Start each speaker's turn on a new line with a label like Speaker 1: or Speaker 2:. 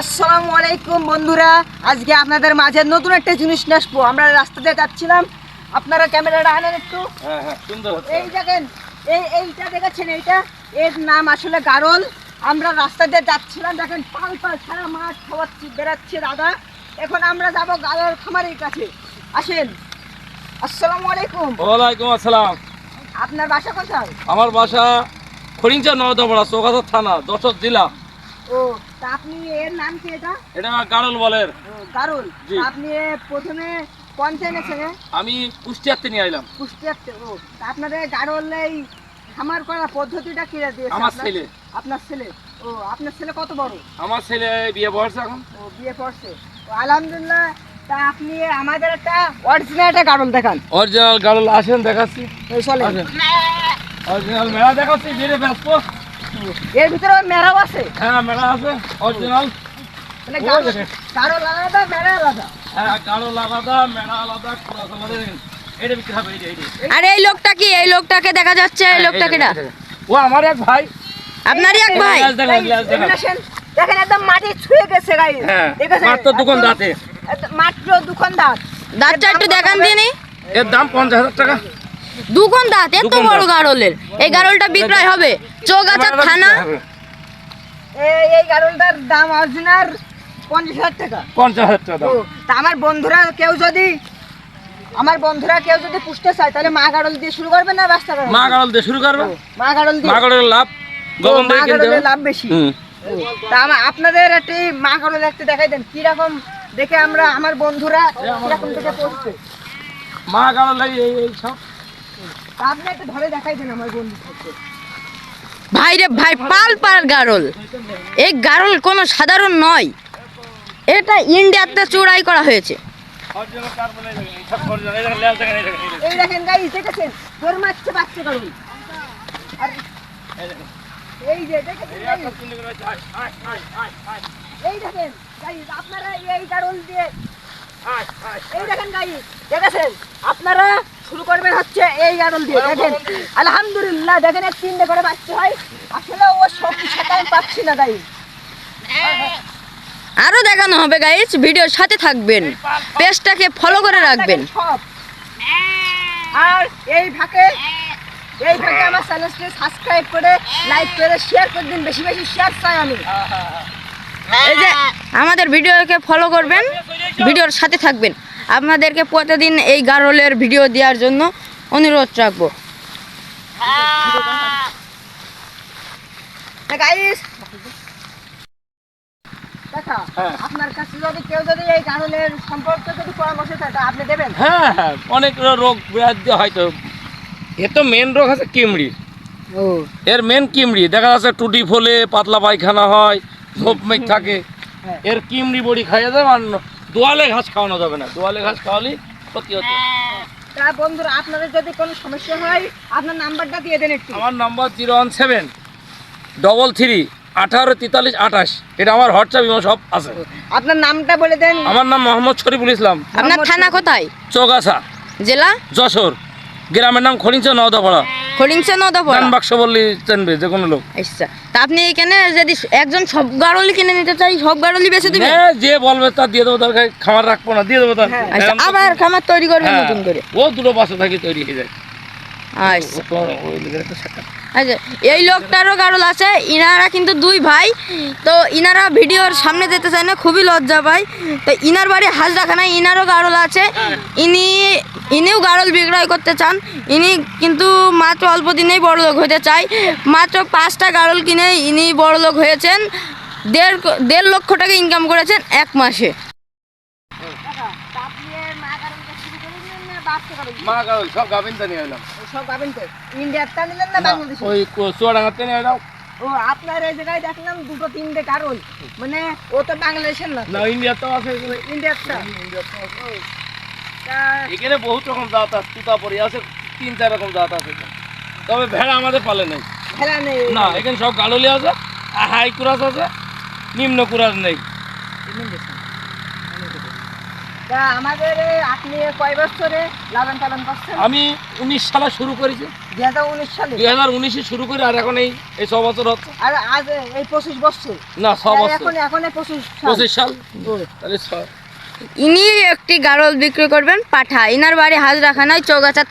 Speaker 1: আসসালামু আলাইকুম বন্ধুরা। আজকে আপনাদের মাঝে নতুন একটা জিনিস নিয়ে আসব। আমরা রাস্তা দিয়ে যাচ্ছিলাম। আপনারা ক্যামেরাটা আনেন একটু।
Speaker 2: হ্যাঁ হ্যাঁ
Speaker 1: এই দেখেন এই এইটা দেখেছেন এইটা? এর নাম আসলে গারল। আমরা রাস্তা দিয়ে যাচ্ছিলাম। দেখেন পাল পাল সারা মাছ খাওয়াচ্ছি বেড়াচ্ছে দাদা। এখন আমরা যাব গারল খামারের কাছে। আসেন। আসসালামু আলাইকুম।
Speaker 2: ওয়ালাইকুম আসসালাম।
Speaker 1: আপনার বাসা কোথায়?
Speaker 2: আমার বাসা খড়িঞ্চা নওদাপাড়া চৌগাছা থানা যশোর জেলা।
Speaker 1: ও তা আপনি এর নাম কি এটা?
Speaker 2: এটা গারল বলের।
Speaker 1: গারল? আপনি প্রথমে এনেছেন এ?
Speaker 2: আমি কুষ্টিয়াতে নিয়ে আইলাম।
Speaker 1: কুষ্টিয়াতে ও। আপনাদের গারল এই খামার করার পদ্ধতিটা কি দিয়েছে?
Speaker 2: আমার ছেলে।
Speaker 1: আপনার ছেলে? ও আপনার ছেলে কত বড়?
Speaker 2: আমার ছেলে বিয়ে বয়স এখন।
Speaker 1: ও বিয়ে ও আলহামদুলিল্লাহ তা আপনি আমাদের একটা অরিজিনাল একটা গারল দেখান।
Speaker 2: অরিজিনাল গারল আসেন দেখাচ্ছি।
Speaker 1: চলে
Speaker 2: অরিজিনাল মেলা দেখাচ্ছি ব্যস্ত।
Speaker 1: এর ভিতরে মেরাও আছে।
Speaker 2: হ্যাঁ মেলা আছে অরিজিনাল
Speaker 1: মানে আলাদা মেরা আলাদা।
Speaker 2: হ্যাঁ গারল আলাদা মেলা আলাদা কুড়া আলাদা এটা বিক্রি হবে এইটা এইটা।
Speaker 3: এই লোকটা কি? এই লোকটাকে দেখা যাচ্ছে এই লোকটাকে না
Speaker 2: ও আমার এক ভাই।
Speaker 3: আপনারই এক ভাই?
Speaker 2: গ্লাস দেখান গ্লাস দেখান
Speaker 1: এখানে আসেন। দেখেন একদম মাটি ছুঁয়ে গেছে গাই
Speaker 2: হ্যাঁ মাত্র দোকান দাঁতে।
Speaker 1: মাত্র দোকানদার
Speaker 3: দাঁতটা একটু দেখান দিনি।
Speaker 2: এর দাম পঞ্চাশ হাজার টাকা।
Speaker 3: দুকন দাঁত এত বড়
Speaker 2: দাঁত।
Speaker 3: গারলের। এই গারলটা বিক্রয় হবে। চৌগাছা থানা?
Speaker 1: এই এই দাম অরিজিনাল পঞ্চাশ হাজার টাকা।
Speaker 2: পঞ্চাশ হাজার টাকা
Speaker 1: তা আমার বন্ধুরা কেউ যদি আমার বন্ধুরা কেউ যদি পুষতে চায় তাহলে মা গাড়ল দিয়ে শুরু করবে না রাস্তা গাড়ল
Speaker 2: মা গাড়ল দিয়ে শুরু করবে?
Speaker 1: মা গাড়ল দিয়ে।
Speaker 2: মা গাড়লের লাভ
Speaker 1: ও, মা
Speaker 2: দিয়ে কিনতে হবে।
Speaker 1: লাভ বেশি। তা আমার আপনাদের একটি মা গাড়ল একটু দেখাই দেন কীরকম দেখে আমরা আমার বন্ধুরা কীরকম দেখে পড়ছে।
Speaker 2: মা গাড়ল এই এই সব।
Speaker 1: তা আপনি একটু ধরে দেখাই দেন আমার বন্ধু
Speaker 3: ভাই রে ভাই, পাল পাল গারল। এই গারল কোনো সাধারণ নয়। এটা ইন্ডিয়াতে চূড়াই করা হয়েছে।
Speaker 1: আপনারা এই গাড়ল দিয়ে। এই দেখেন গাই দেখেছেন? আপনারা শুরু করবেন হচ্ছে এই গাড়ল দিয়ে দেখেন? আলহামদুলিল্লাহ দেখেন এক তিনটে করে বাচ্চা হয় আসলে ও শক্তি সাথে পাচ্ছি না গাই।
Speaker 3: আরও দেখানো হবে গাইজ ভিডিওর সাথে থাকবেন। পেজটাকে ফলো করে রাখবেন।
Speaker 1: আর এই ফাঁকে এই ফাঁকে আমার চ্যানেলটি সাবস্ক্রাইব করে লাইক করে শেয়ার করে দিন। বেশি বেশি শেয়ার চাই আমি।
Speaker 3: এই যে আমাদের ভিডিওকে ফলো করবেন। ভিডিওর সাথে থাকবেন। আপনাদেরকে প্রতিদিন এই গারলের ভিডিও দেওয়ার জন্য অনুরোধ রাখব।
Speaker 2: হ্যাঁ।
Speaker 1: আপনার কাছে যদি কেউ যদি এই গাড়লের সম্পর্কে যদি পরামর্শ চায় আপনি দেবেন?
Speaker 2: হ্যাঁ হ্যাঁ। অনেক রোগ ব্যাধি হয়তো এর তো মেন রোগ আছে কিমড়ি।
Speaker 1: ও।
Speaker 2: এর মেন কিমড়ি। দেখা যাচ্ছে টুটি ফলে পাতলা পায়খানা হয় থাকে।
Speaker 1: হ্যাঁ।
Speaker 2: এর কিমড়ি বড়ি খাইয়ে আর ন- দোয়ালে ঘাস খাওয়ানো যাবে না। দোয়ালে ঘাস খাওয়ালে ক্ষতি হতো
Speaker 1: তা বন্ধুরা আপনাদের যদি কোনো সমস্যা হয় আপনার নাম্বারটা দিয়ে দেন একটু।
Speaker 2: আমার number zero one seven double three আঠারো তেতাল্লিশ আঠাশ। এটা আমার হোয়াটসঅ্যাপ ইমো সব আছে।
Speaker 1: আপনার নামটা বলে দেন।
Speaker 2: আমার নাম মোহাম্মদ শরীফুল ইসলাম।
Speaker 3: আপনার থানা কোথায়?
Speaker 2: চৌগাছা
Speaker 3: জেলা?
Speaker 2: যশোর। গ্রামের নাম খনিচা নওদাপাড়া।
Speaker 3: হরিংসা
Speaker 2: দান বাক্স বললি চেনবে যে কোনো লোক।
Speaker 3: আচ্ছা তা আপনি এখানে যদি একজন সব গাড়লি কিনে নিতে চাই সব গাড়লি বেছে দিবেন
Speaker 2: হ্যাঁ, যে বলবে তা দিয়ে দেবো গায়ে খামার রাখব না দিয়ে দেবো তার।
Speaker 1: হ্যাঁ।
Speaker 3: আচ্ছা আবার খামার তৈরি করবেন
Speaker 2: হ্যাঁ,
Speaker 3: নতুন করে?
Speaker 2: ও দুটো বাসা থাকি তৈরি হয়ে যায়।
Speaker 3: আচ্ছা। আচ্ছা এই লোকটারও গাড়ল আছে, ইনারা কিন্তু দুই ভাই। তো ইনারা ভিডিওর সামনে যেতে চায় না, খুবই লজ্জা পায়। তো ইনার বাড়ি হাজরাখানায় ইনারও গাড়ল আছে। ইনি, ইনিও গাড়ল বিক্রয় করতে চান। ইনি কিন্তু মাত্র অল্প দিনেই বড়লোক হতে চায়। মাত্র পাঁচটা গাড়ল কিনে ইনি বড়লোক হয়েছেন। দেড় দেড় লক্ষ টাকা ইনকাম করেছেন এক মাসে।
Speaker 1: মা গাড়ল
Speaker 2: সব গাভিন নিয়ে এলাম।
Speaker 1: সব পাবেন তো? ইন্ডিয়ারটা নিলেন না বাংলাদেশে
Speaker 2: ওই কো- নিয়ে এলাম
Speaker 1: ও আপনার এই জায়গায় দেখলাম দুটো তিনটে কারণ মানে ও তো বাংলাদেশের না
Speaker 2: না ইন্ডিয়াতেও আছে এখানে।
Speaker 1: ইন্ডিয়ারটা
Speaker 2: এখানে বহুত রকম জাত আছে তুতাপরি আছে তিন চার রকম জাত আছে। তবে ভেড়া আমাদের পালে নেই।
Speaker 1: খেলা নেই?
Speaker 2: না এখানে সব গাড়লি আছে হাই কুরাস আছে নিম্ন কুরাস নেই
Speaker 1: তা আমাদের এই আপনি কয় বছরে লালন পালন করছেন?
Speaker 2: আমি উনিশ সালে শুরু করেছি।
Speaker 1: দুই হাজার উনিশ সালে?
Speaker 2: দুই হাজার উনিশে শুরু করে আর এখন এই এই ছ বছর হচ্ছে।
Speaker 1: আর আজ এই পঁচিশ বছর?
Speaker 2: না ছ বছর।
Speaker 1: এখন এখন পঁচিশ সাল।
Speaker 2: পঁচিশ সাল। তাহলে ছ।
Speaker 3: ইনি একটি গাড়ল বিক্রি করবেন পাঠা। ইনার বাড়ি হাজরাখানায় চৌগাছা